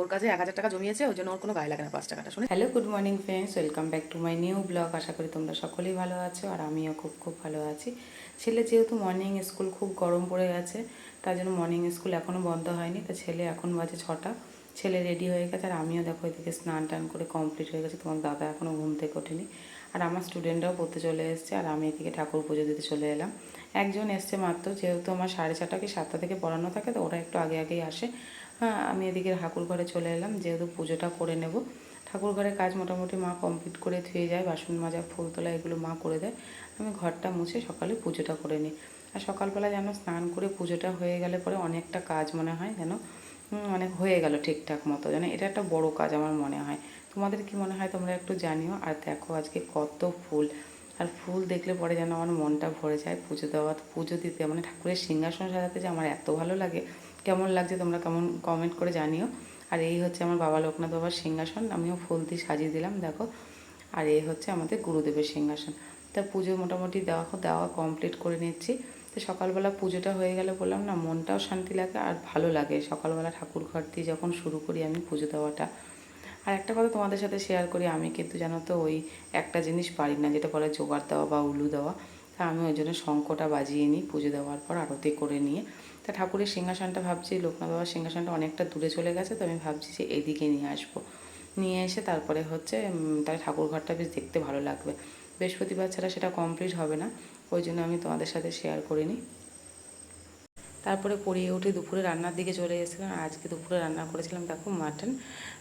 ওর কাছে এক হাজার টাকা জমিয়েছে ওই জন্য ওর কোনো গায়ে লাগে না, পাঁচ টাকাটা, শুনে। Hello good morning friends welcome back to my new blog আশা করি তোমরা সকলেই ভালো আছো, আর আমিও খুব খুব ভালো আছি। ছেলে যেহেতু মর্নিং স্কুল খুব গরম পড়ে গেছে, তার জন্য মর্নিং স্কুল এখনও বন্ধ হয়নি, তা ছেলে এখন বাজে ছটা। ছেলে রেডি হয়ে গেছে, আর আমিও দেখো এদিকে স্নান টান করে কমপ্লিট হয়ে গেছে, তোমার দাদা এখনও ঘুম থেকে ওঠেনি। আর আমার স্টুডেন্টরাও পড়তে চলে এসছে, আর আমি এদিকে ঠাকুর পুজো দিতে চলে এলাম। একজন এসছে মাত্র, যেহেতু আমার সাড়ে ছটা কি সাতটা থেকে পড়ানো থাকে, তো ওরা একটু আগে আগেই আসে। হ্যাঁ আমি এদিকে ঠাকুর ঘরে চলে এলাম, যেহেতু পুজোটা করে নেব। ঠাকুর ঘরের কাজ মোটামুটি মা কমপ্লিট করে ধুয়ে যায়, বাসন মাজা, ফুল তোলা, এগুলো মা করে দেয়। আমি ঘরটা মুছে সকালে পুজোটা করে নিই। আর সকালবেলা যেন স্নান করে পুজোটা হয়ে গেলে পরে অনেকটা কাজ মনে হয় যেন অনেক হয়ে গেল ঠিকঠাক মতো যেন। এটা একটা বড় কাজ আমার মনে হয়। তোমাদের কি মনে হয় তোমরা একটু জানিও, আর দেখো আজকে কত ফুল। আর ফুল দেখলে পরে যেন আমার মনটা ভরে যায়, পুজো দেওয়া, পুজো দিতে। মানে ঠাকুরের সিংহাসন সাজাতে যে আমার এত ভালো লাগে, কেমন লাগছে তোমরা কেমন কমেন্ট করে জানিও। আর এই হচ্ছে আমার বাবা লোকনাথ বাবার সিংহাসন, আমিও ফুল দিয়ে সাজিয়ে দিলাম, দেখো। আর এই হচ্ছে আমাদের গুরুদেবের সিংহাসন। তা পুজো মোটামুটি দেওয়া দেওয়া কমপ্লিট করে নিচ্ছি। তো সকালবেলা পুজোটা হয়ে গেলে বললাম না, মনটাও শান্তি লাগে আর ভালো লাগে। সকালবেলা ঠাকুর ঘর দিয়ে যখন শুরু করি আমি পুজো দেওয়াটা। আর একটা কথা তোমাদের সাথে শেয়ার করি, আমি কিন্তু জানো তো ওই একটা জিনিস পারি না, যেটা বলে জোগাড় দেওয়া বা উলু দেওয়া। তা আমি ওই জন্য শঙ্খটা বাজিয়ে নিই পুজো দেওয়ার পর আরতি করে নিয়ে। তা ঠাকুরের সিংহাসনটা ভাবছি, লোকনাথ বাবার সিংহাসনটা অনেকটা দূরে চলে গেছে, তো আমি ভাবছি যে এদিকে নিয়ে আসব। নিয়ে এসে তারপরে হচ্ছে তাহলে ঠাকুর ঘরটা বেশ দেখতে ভালো লাগবে। বৃহস্পতিবার ছাড়া সেটা কমপ্লিট হবে না, ওই জন্য আমি তোমাদের সাথে শেয়ার করিনি তারপরে পড়িয়ে উঠে দুপুরে রান্নার দিকে চলে এসেছিলাম। আজকে দুপুরে রান্না করেছিলাম, দেখো মাটন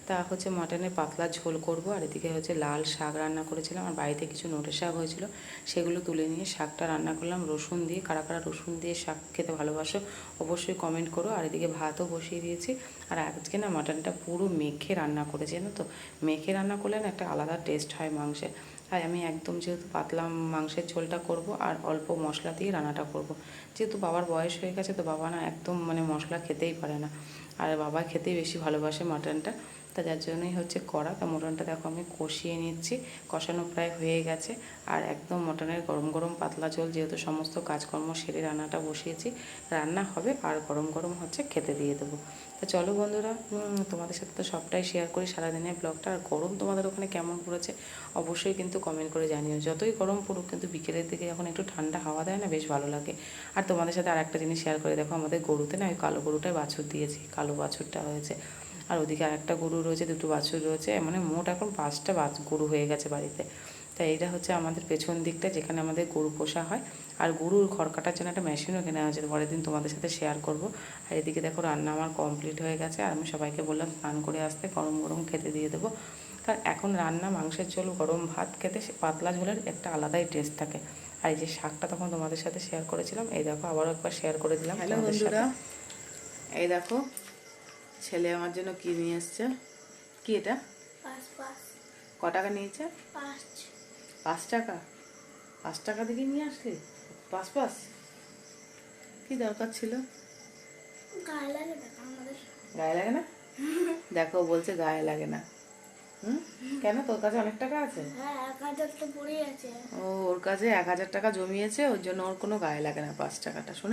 তা হচ্ছে মাটনের পাতলা ঝোল করব, আর এদিকে হচ্ছে লাল শাক রান্না করেছিলাম। আর বাড়িতে কিছু নোটে শাক হয়েছিল, সেগুলো তুলে নিয়ে শাকটা রান্না করলাম। রসুন দিয়ে, কারা কারা রসুন দিয়ে শাক খেতে ভালোবাসো অবশ্যই কমেন্ট করো। আর এদিকে ভাতও বসিয়ে দিয়েছি। আর আজকে না মাটনটা পুরো মেখে রান্না করেছি, জানো তো? মেখে রান্না করলে না একটা আলাদা টেস্ট হয় মাংসের তাই আমি একদম যেহেতু পাতলা মাংসের ঝোলটা করব আর অল্প মশলা দিয়ে রান্নাটা করব। যেহেতু বাবার বয়স হয়ে গেছে তো বাবা না একদম মানে মশলা খেতেই পারে না। আর বাবা খেতেই বেশি ভালোবাসে মাটনটা। তা যার জন্যই হচ্ছে কড়া। তা মটনটা দেখো আমি কষিয়ে নিচ্ছি। কষানো প্রায় হয়ে গেছে। আর একদম মটনের গরম গরম পাতলা ঝোল যেহেতু সমস্ত কাজকর্ম সেরে রান্নাটা বসিয়েছি, রান্না হবে আর গরম গরম হচ্ছে খেতে দিয়ে দেবো। তা চলো বন্ধুরা তোমাদের সাথে তো সবটাই শেয়ার করি সারাদিনের ব্লগটা আর গরম তোমাদের ওখানে কেমন পড়েছে অবশ্যই কিন্তু কমেন্ট করে জানিও। যতই গরম পড়ুক কিন্তু বিকেলের দিকে যখন একটু ঠান্ডা হাওয়া দেয় না, বেশ ভালো লাগে। আর তোমাদের সাথে আর একটা জিনিস শেয়ার করে দেখো, আমাদের গরুতে না ওই কালো গরুটায় বাছুর দিয়েছি, কালো বাছুরটা হয়েছে। আর ওদিকে আরেকটা গরু রয়েছে দুটো বাছুর রয়েছে। মানে মোট এখন পাঁচটা বাছ গরু হয়ে গেছে বাড়িতে। তাই এটা হচ্ছে আমাদের পেছন দিকটা যেখানে আমাদের গরু পোষা হয়। আর গরুর খড় কাটার জন্য একটা মেশিনও কেনা হয়েছে পরের দিন তোমাদের সাথে শেয়ার করব। আর এদিকে দেখো রান্না আমার কমপ্লিট হয়ে গেছে আর আমি সবাইকে বললাম স্নান করে আসতে গরম গরম খেতে দিয়ে দেবো। কারণ এখন রান্না মাংসের ঝোল গরম ভাত খেতে সে পাতলা ঝোলের একটা আলাদাই টেস্ট থাকে। আর এই যে শাকটা তখন তোমাদের সাথে শেয়ার করেছিলাম এই দেখো আবারও একবার শেয়ার করে দিলাম এই দেখো ছেলে আমার জন্য কি নিয়ে এসছে? কি এটা? পাঁচ পাঁচ। ক টাকা নিয়েছে? পাঁচ। পাঁচ টাকা? পাঁচ টাকা থেকে নিয়ে আসলি? পাঁচ পাঁচ। কি দরকার ছিল? গায়ে লাগে টাকা আমাদের? গায়ে লাগে না? দেখো বলছে গায়ে লাগে না। কেন? তোর কাছে অনেক টাকা আছে? হ্যাঁ আছে। ও ওর কাছে এক হাজার টাকা জমিয়েছে ওর জন্য ওর কোনো গায়ে লাগে না পাঁচ টাকাটা। শুনে